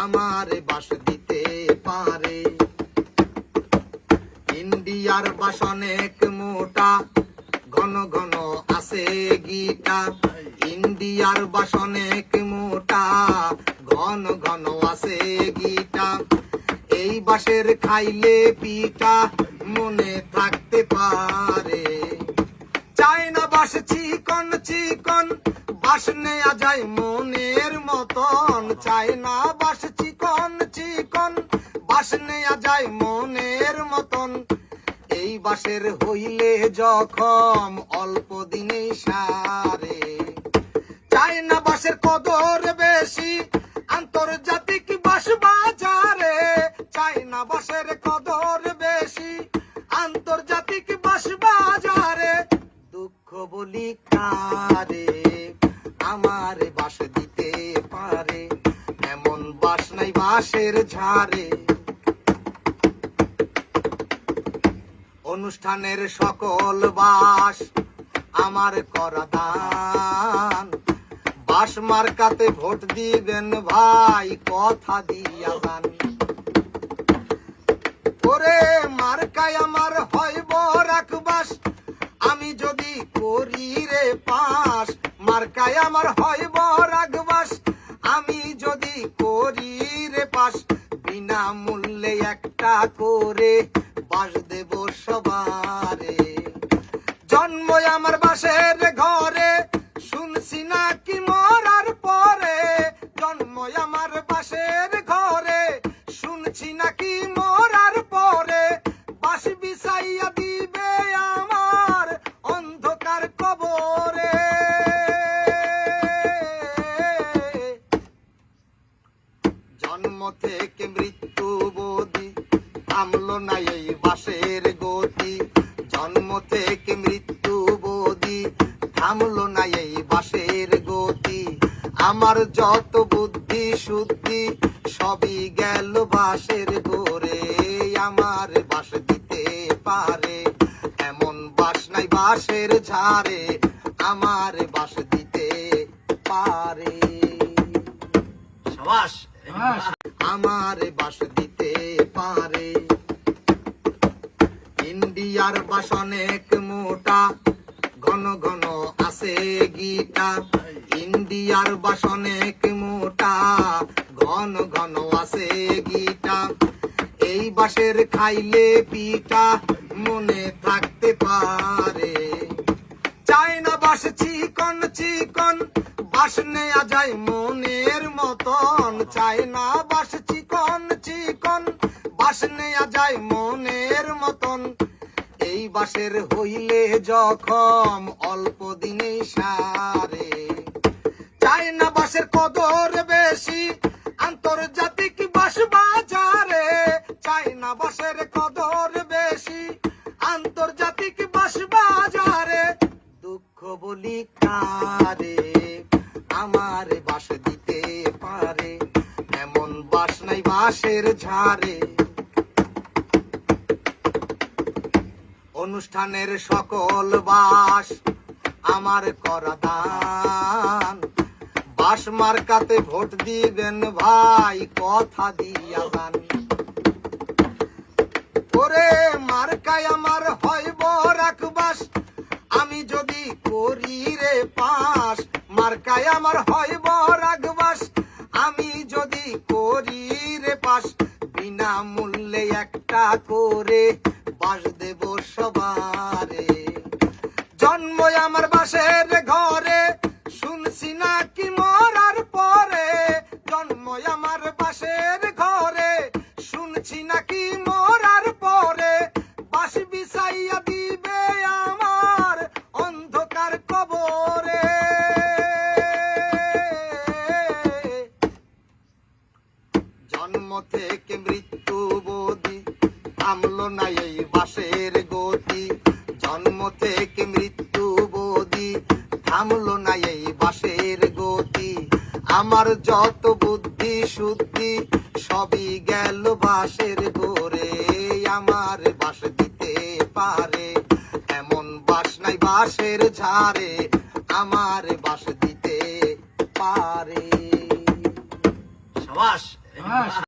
আমার বাস দিতে পারে। ইন্ডিয়ার বাস অনেক মোটা, ঘন ঘন আছে গীতা ইন্ডিয়ার বাস অনেক মোটা, ঘন ঘন আছে গীতা এই বাসের খাইলে পিঠা মনে থাকতে পারে। চায়না বাস চিকন চিকন বাস নেয়া যায় মনের মতন। চায়না বাস চিকন চিকন। বাস নেয়া যায় মনের মতন। এই বাসের হইলে যখন অল্প দিনেই সারে। চায়না বাসের কদর বেশি, আন্তর্জাতিক বাস বাজারে। চায়না বাসের কদর বেশি, আন্তর্জাতিক বাস বাজারে। দুঃখ বলি কারে? আমার বাস দিতে পারে। এমন বাস নাই বাসের ঝাড়ে। অনুষ্ঠানের সকল বাস আমার করা দান বাস মার্কাতে ভোট দিবেন ভাই, কথা দিয়া যান ওরে মার্কায় আমার হয় বরাক বাস আমি যদি করি রে পাস মার্কায় আমার হয় বরাক বাস আমি যদি করি রে পাস বিনা মূল্যে একটা করে বাস দেব সবারে। জন্ম আমার বাসের ঘরে, শুনছি নাকি মরার পরে। জন্ম আমার বাসের ঘরে, শুনছি নাকি থামলো না এই বাসের গতি। জন্ম থেকে মৃত্যু বদি থামলো না এই বাসের গতি। আমার যত বুদ্ধি শুদ্ধি সবই গেল বাসের গোরে আমার বাস দিতে পারে এমন বাস নাই বাসের ঝাড়ে। আমার বাস দিতে পারে। সাবাস। আমার বাস দিতে পারে। ইন্ডিয়ার বাস অনেক মোটা। ঘন ঘন আছে গীতা ইন্ডিয়ার বাস অনেক মোটা। ঘন ঘন আছে গীতা এই বাসের খাইলে পিঠা মনে থাকতে পারে। চায়না বাস চিকন চিকন বাস নেয়া যায় মনের মতন। চায়না বাস চিকন চিকন বাস নেয়া যায় বাসের হইলে যখন অল্প দিনেই সারে। চায়না বাসের কদর বেশি, আন্তর্জাতিক বাস বাজারে। চায়না বাসের কদর বেশি, আন্তর্জাতিক বাস বাজারে। দুঃখ বলি কারে, আমার বাস দিতে পারে। এমন বাস নাই বাসের ঝাড়ে। অনুষ্ঠানের সকল বাস আমার করা দান। বাস মার্কাতে ভোট দিবেন ভাই, কথা দিয়া যান ওরে মার্কায় আমার হয় বরাক বাস আমি যদি করি রে পাস। মার্কায় আমার হয় বরাক বাস আমি যদি করি রে পাস। বিনামূল্যে একটা করে বাস দেব সবারে। জন্ম আমার বাসের ঘরে শুনছি নাকি মরার পরে। জন্ম আমার বাসের থামলো না এই বাসের গতি। জন্ম থেকে মৃত্যু বদি থামলো না এই বাসের গতি। আমার যত বুদ্ধি শুদ্ধি সবই গেল বাসের গোরে আমার বাস দিতে পারে এমন বাস নাই বাসের ঝাড়ে। আমার বাস দিতে পারে। সাবাস।